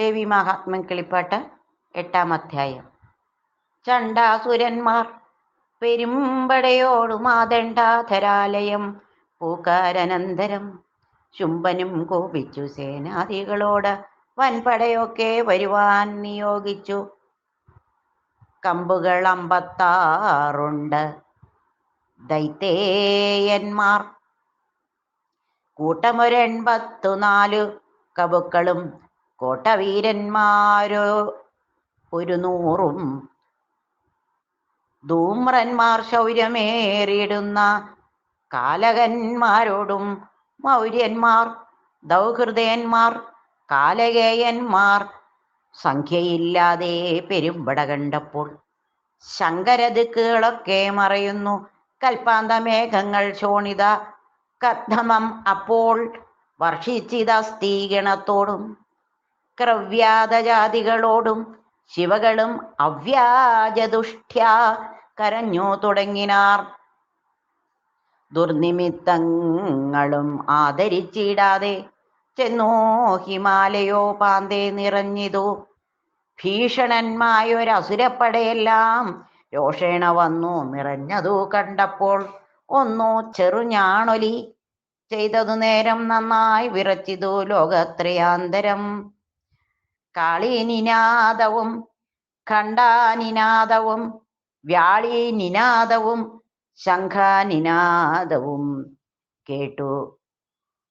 ദേവി മഹാത്മ്യം കിളിപ്പാട്ട് എട്ടാം അധ്യായം. ചണ്ടാസുരന്മാർ പെരുമ്പടയോടു മാതണ്ടാധരാലയം പൂക്കാരനന്തരം ശുംഭനും കോപിച്ചു സേനാദികളോട് വൻപടയൊക്കെ വരുവാൻ നിയോഗിച്ചു. കമ്പുകൾ അമ്പത്താറുണ്ട്. ദൈത്തേയന്മാർ കൂട്ടമൊരെൺപത്തു നാലു കബുക്കളും കോട്ടവീരന്മാരോ ഒരു നൂറും ധൂമ്രന്മാർ ശൗര്യമേറിയിടുന്ന കാലകന്മാരോടും മൗര്യന്മാർ ദൗഹൃദയന്മാർ കാലകേയന്മാർ സംഖ്യയില്ലാതെ പെരുമ്പട കണ്ടപ്പോൾ ശങ്കരദിക്കുകളൊക്കെ മറയുന്നു. കൽപ്പാന്ത മേഘങ്ങൾ ശോണിത കദ്ധമം അപ്പോൾ വർഷിച്ചിതസ്തീഗണത്തോടും ക്രവ്യാതജാതികളോടും ശിവകളും അവ്യാജദുഷ്ട്യ കരഞ്ഞു തുടങ്ങിനാർ. ദുർനിമിത്തങ്ങളും ആദരിച്ചിടാതെ ചെന്നോ ഹിമാലയോ പാന്തേ നിറഞ്ഞിതു. ഭീഷണന്മായൊരസുരപ്പടയെല്ലാം രോഷേണ വന്നു നിറഞ്ഞതു കണ്ടപ്പോൾ ഒന്നു ചെറുഞാണൊലി ചെയ്തതു നേരം നന്നായി വിറച്ചിതു ലോകത്രയാന്തരം. കാളീനിനാദവും ഖണ്ഡാനിനാദവും വ്യാളീനിനാദവും ശംഖാനിനാദവും. കേട്ടു.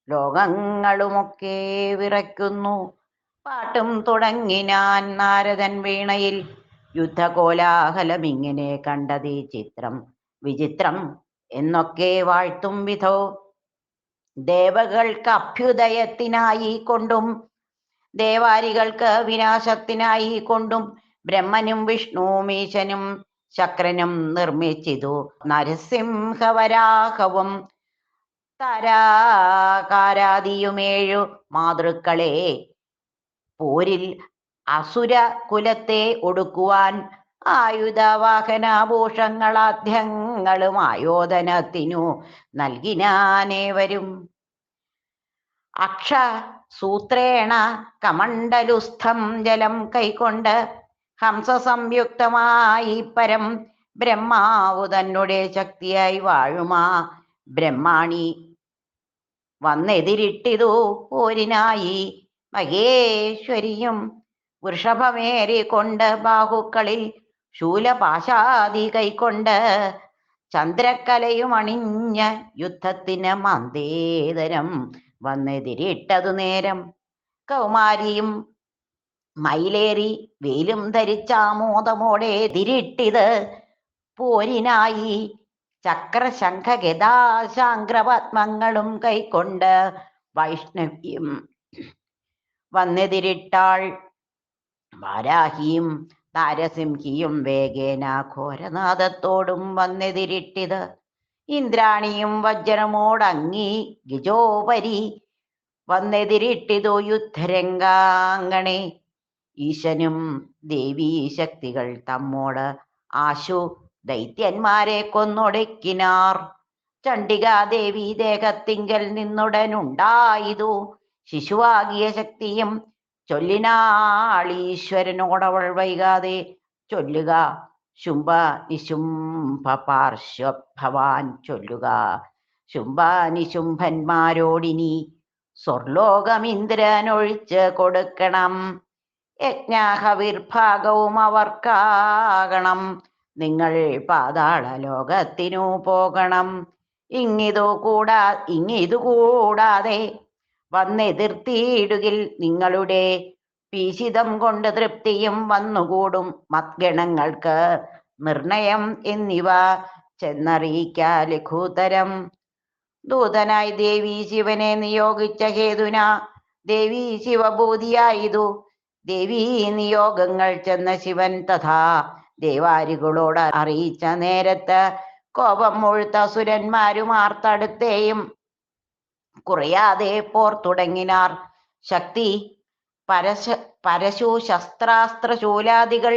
ലോകങ്ങളുമൊക്കെ വിറയ്ക്കുന്നു. പാട്ടും തുടങ്ങിനാൻ നാരദൻ വീണയിൽ യുദ്ധകോലാഹലം ഇങ്ങനെ കണ്ടതീ ചിത്രം. വിചിത്രം എന്നൊക്കെ വാഴ്ത്തും വിധോ. ദേവകൾക്ക് അഭ്യുദയത്തിനായി കൊണ്ടും ദേവാരികൾക്ക് വിനാശത്തിനായി കൊണ്ടും ബ്രഹ്മനും വിഷ്ണുമീശനും ശക്രനും നിർമ്മിച്ചിതു. നരസിംഹവരാഹവും തരാകാരാദിയുമേഴു മാതൃക്കളെ. പോരിൽ അസുര കുലത്തെ ഒടുക്കുവാൻ ആയുധവാഹനാഭൂഷങ്ങളാദ്യങ്ങളും ആയോധനത്തിനു നൽകിനാനേവരും. അക്ഷ സൂത്രേണ കമണ്ഡലുസ്ഥം ജലം കൈകൊണ്ട് ഹംസ സംയുക്തമായി പരം ബ്രഹ്മാവു തന്നെ ശക്തിയായി വാഴുമാ. ബ്രഹ്മാണി വന്നെതിരിട്ടിതു പോരിനായി. മഹേശ്വരിയും വൃഷഭമേറിക്കൊണ്ട് ബാഹുക്കളിൽ ശൂലപാശാദി കൈക്കൊണ്ട് ചന്ദ്രക്കലയും അണിഞ്ഞ യുദ്ധത്തിന് മന്ദേതരം വന്നെതിരിട്ടതു നേരം. കൗമാരിയും മയിലേറി വേലും ധരിച്ചാമോദമോടെ തിരിട്ടിത് പോരിനായി ചക്രശംഖ ഗതാശാങ്ക്രപത്മങ്ങളും കൈക്കൊണ്ട് വൈഷ്ണവിയും വന്നെതിരിട്ടാൾ വാരാഹിയും താരസിംഹിയും വേഗേന ഘോരനാദത്തോടും വന്നെതിരിട്ടിത്. ഇന്ദ്രാണിയും വജ്രമോടങ്ങി ഗിജോപരി വന്നെതിരിട്ടിതു യുദ്ധരംഗാങ്കണേ. ഈശനും ദേവീ ശക്തികൾ തമ്മോട് ആശു ദൈത്യന്മാരെ കൊന്നൊടുക്കിനാർ. ചണ്ഡികാദേവി ദേഹത്തിങ്കൽ നിന്നുടനുണ്ടായതു. ശിശുവാകിയ ശക്തിയും ചൊല്ലിനാളീശ്വരനോടവൾ വൈകാതെ ചൊല്ലുക ശുംഭ നിശുംഭ പാർശ്വഭവാൻ ചൊല്ലുക. ശുംഭ നിശുംഭന്മാരോടിനി സ്വർലോകമിന്ദ്രനൊഴിച്ച് കൊടുക്കണം. യജ്ഞാഹവിർഭാഗവും അവർക്കാകണം. നിങ്ങൾ പാതാള ലോകത്തിനു പോകണം. ഇങ്ങിതു കൂടാ ഇങ്ങിതു കൂടാതെ വന്നെതിർത്തിയിടുകിൽ നിങ്ങളുടെ പീശിതം കൊണ്ട് തൃപ്തിയും വന്നുകൂടും മത്ഗണങ്ങൾക്ക്. നിർണയം എന്നിവ ചെന്നറിയിക്ക ലഘൂതരം. ദൂതനായി ദേവി ശിവനെ നിയോഗിച്ച ഹേതുന ദേവി ശിവഭൂതിയായതു. ദേവീ നിയോഗങ്ങൾ ചെന്ന ശിവൻ തഥാ ദേവാരികളോട് അറിയിച്ച നേരത്ത് കോപം മുഴുത്ത സുരന്മാരും ആർത്തടുത്തേയും കുറയാതെ പോർ തുടങ്ങിനാർ. ശക്തി പരശ പരശു ശസ്ത്രാസ്ത്ര ശൂലാദികൾ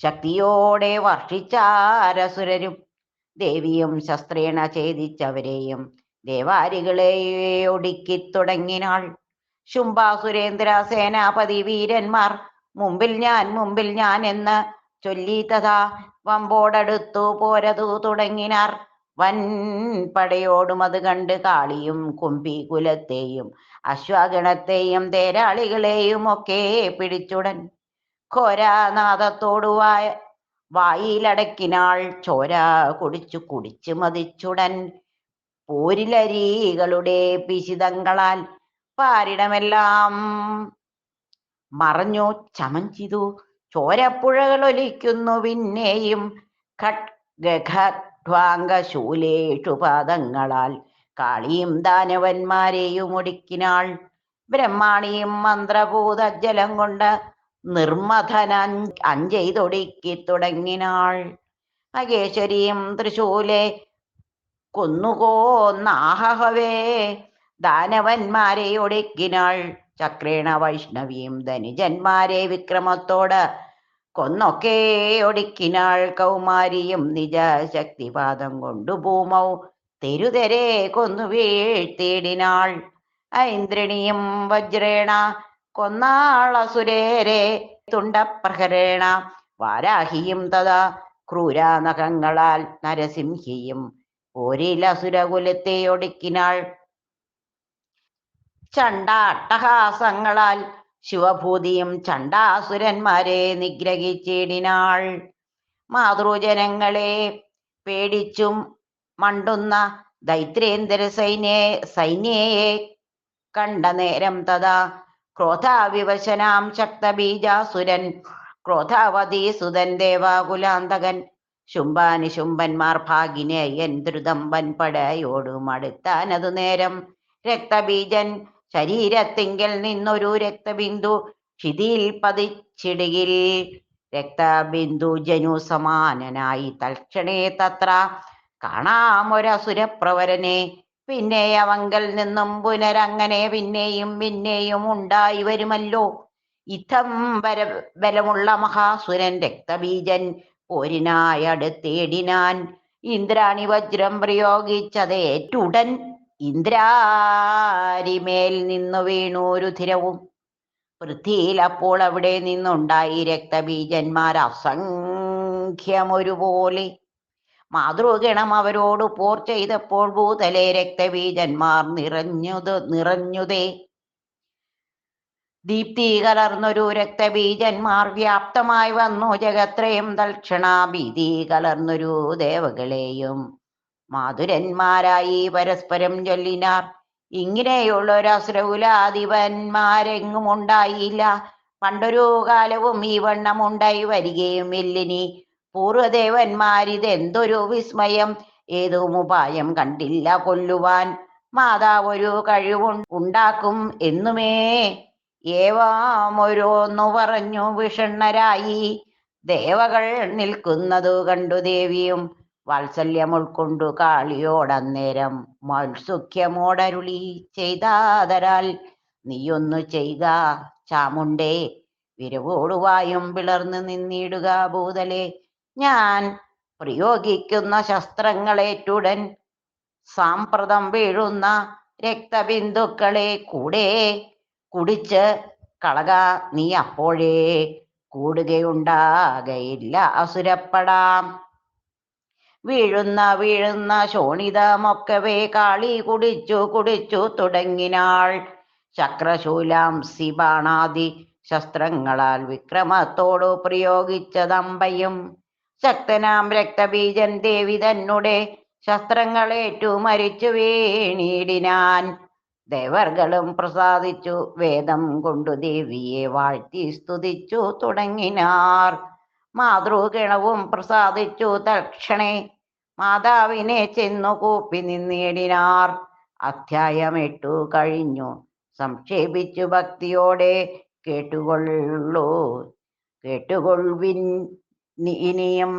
ശക്തിയോടെ വർഷിച്ചാരസുരരും ദേവിയും ശസ്ത്രേണ ഛേദിച്ചവരെയും ദേവാരികളെ ഒടുക്കി തുടങ്ങിനാൾ ശുംഭാസുരേന്ദ്ര സേനാപതി വീരന്മാർ മുമ്പിൽ ഞാൻ മുമ്പിൽ ഞാൻ എന്ന് ചൊല്ലി തഥാ വമ്പോടടുത്തു പോരതു തുടങ്ങിനാർ. വൻ പടയോടും അത് കണ്ട് കാളിയും കുമ്പി കുലത്തെയും അശ്വഗണത്തെയും തേരാളികളെയും ഒക്കെ പിടിച്ചുടൻ. ഘോരാനാഥത്തോടു വായ വായിലടക്കിനാൾ ചോര കുടിച്ചു കുടിച്ചു മതിച്ചുടൻ. പോരിലരികളുടെ പിശിതങ്ങളാൽ പാരിടമെല്ലാം മറഞ്ഞു ചമഞ്ചിതു ചോരപ്പുഴകളൊലിക്കുന്നു പിന്നെയും ഖഡ്ഗഖഡ്വാംഗശൂലേഷു പാദങ്ങളാൽ കാളിയും ദാനവന്മാരെയും ഒടുക്കിനാൾ ബ്രഹ്മാണിയും മന്ത്രഭൂതജലം കൊണ്ട് നിർമ്മഥന അഞ്ചെയ്തൊടുക്കി തുടങ്ങിനാൾ. മഹേശ്വരിയും തൃശൂലെ കൊന്നുകോന്നാഹവേ ദാനവന്മാരെ ഒടുക്കിനാൾ. ചക്രേണ വൈഷ്ണവിയും ധനിജന്മാരെ വിക്രമത്തോട് കൊന്നൊക്കെ ഒടുക്കിനാൾ കൗമാരിയും നിജശക്തിപാദം കൊണ്ടു ഭൂമൗ. തെരുതെരെ കൊന്നു വീഴ്ത്തിയിടിനാൾ ഐന്ദ്രണിയും വജ്രേണ കൊന്നാളസുരേരെ തുണ്ടപ്രഹരേണ വാരാഹിയും തഥാ ക്രൂരാനഖങ്ങളാൽ നരസിംഹിയും. ഒരിലസുരകുലത്തെ ഒടുക്കിനാൾ. ചണ്ടാട്ടഹാസങ്ങളാൽ ശിവഭൂതിയും ചണ്ടാസുരന്മാരെ നിഗ്രഹിച്ചിടിനാൾ. മാതൃജനങ്ങളെ പേടിച്ചും മണ്ടുന്ന ദൈത്രേന്ദ്ര സൈന്യേ സൈന്യയെ കണ്ട നേരം തഥാ ക്രോധാവിവശനാം ശക്തബീജാസുരൻ. ക്രോധാവതി സുതൻ ദേവാകുലാന്തകൻ. ശുംഭാനിശുംഭന്മാർ ഭാഗിനേയൻ ദ്രുതം വൻപടയോടും അടുത്താനതു നേരം രക്തബീജൻ ശരീരത്തിങ്കൽ നിന്നൊരു രക്തബിന്ദു ക്ഷിതിയിൽ പതിച്ചിടുകിൽ. രക്തബിന്ദു ജനു സമാനനായി തൽക്ഷണേ തത്ര. കാണാമൊരസുരപ്രവരനെ പിന്നെ അവങ്കൽ നിന്നും പുനരങ്ങനെ പിന്നെയും പിന്നെയും ഉണ്ടായി വരുമല്ലോ. ഇതം വര ബലമുള്ള മഹാസുരൻ രക്തബീജൻ പോരിനായടുത്തേടിനാൻ. ഇന്ദ്രാണി വജ്രം പ്രയോഗിച്ചതേറ്റുടൻ ഇന്ദ്രാരിമേൽ നിന്നു വീണു രുധിരവും പൃഥ്വിയിൽ അപ്പോൾ അവിടെ നിന്നുണ്ടായി രക്തബീജന്മാർ അസംഖ്യമൊരുപോലെ. മാതൃഗണം അവരോട് പോർ ചെയ്തപ്പോൾ ഭൂതലെ രക്തബീജന്മാർ നിറഞ്ഞുത് നിറഞ്ഞുതേ. ദീപ്തി കലർന്നൊരു രക്തബീജന്മാർ വ്യാപ്തമായി വന്നു. ജഗത്രയും ദക്ഷിണാഭീതി ഭീതി കലർന്നൊരു ദേവകളെയും മാതുരന്മാരായി പരസ്പരം ചൊല്ലിനാർ. ഇങ്ങനെയുള്ളൊരസുരകുലാധിപന്മാരെങ്ങും ഉണ്ടായില്ല പണ്ടൊരു കാലവും ഈ വണ്ണം ഉണ്ടായി വരികയും ഇല്ലിനി പൂർവദേവന്മാരിതെന്തൊരു വിസ്മയം. ഏതും ഉപായം കണ്ടില്ല കൊല്ലുവാൻ. മാതാവൊരു കഴിവു ഉണ്ടാക്കും എന്നുമേ. ഏവാമൊരോന്നു പറഞ്ഞു വിഷണ്ണരായി. ദേവകൾ നിൽക്കുന്നതു കണ്ടു ദേവിയും. വാത്സല്യം ഉൾക്കൊണ്ടു കാളിയോടന്നേരം മത്സുഖ്യമോടരുളി ചെയ്താതരാൽ നീയൊന്നു ചെയ്ത ചാമുണ്ടേ വിരവോടുവായും പിളർന്നു നിന്നിടുക ഭൂതലെ. ഞാൻ പ്രയോഗിക്കുന്ന ശസ്ത്രങ്ങളേറ്റുടൻ സാമ്പ്രതം വീഴുന്ന രക്തബിന്ദുക്കളെ കൂടെ കുടിച്ച് കളക. നീ അപ്പോഴേ കൂടുകയുണ്ടാകയില്ല അസുരപ്പെടാം. വീഴുന്ന വീഴുന്ന ശോണിതമൊക്കവേ കാളി കുടിച്ചു കുടിച്ചു തുടങ്ങിനാൾ. ചക്രശൂലാം സിബാണാദി ശസ്ത്രങ്ങളാൽ വിക്രമത്തോടു പ്രയോഗിച്ചതമ്പയും. ശക്തനാം രക്തബീജൻ ദേവി തന്നുടെ ശസ്ത്രങ്ങളേറ്റു മരിച്ചു വീണിടിനാൻ. ദേവർകളും പ്രസാദിച്ചു വേദം കൊണ്ടു ദേവിയെ വാഴ്ത്തി സ്തുതിച്ചു തുടങ്ങിനാർ. മാതൃഗണവും പ്രസാദിച്ചു തൽക്ഷണേ. മാതാവിനെ ചെന്നു കൂപ്പി നിന്നിടിനാർ. അധ്യായം എട്ടു കഴിഞ്ഞു. സംക്ഷേപിച്ചു ഭക്തിയോടെ കേട്ടുകൊള്ളൂ. കേട്ടുകൊള്ളു ഇനിയും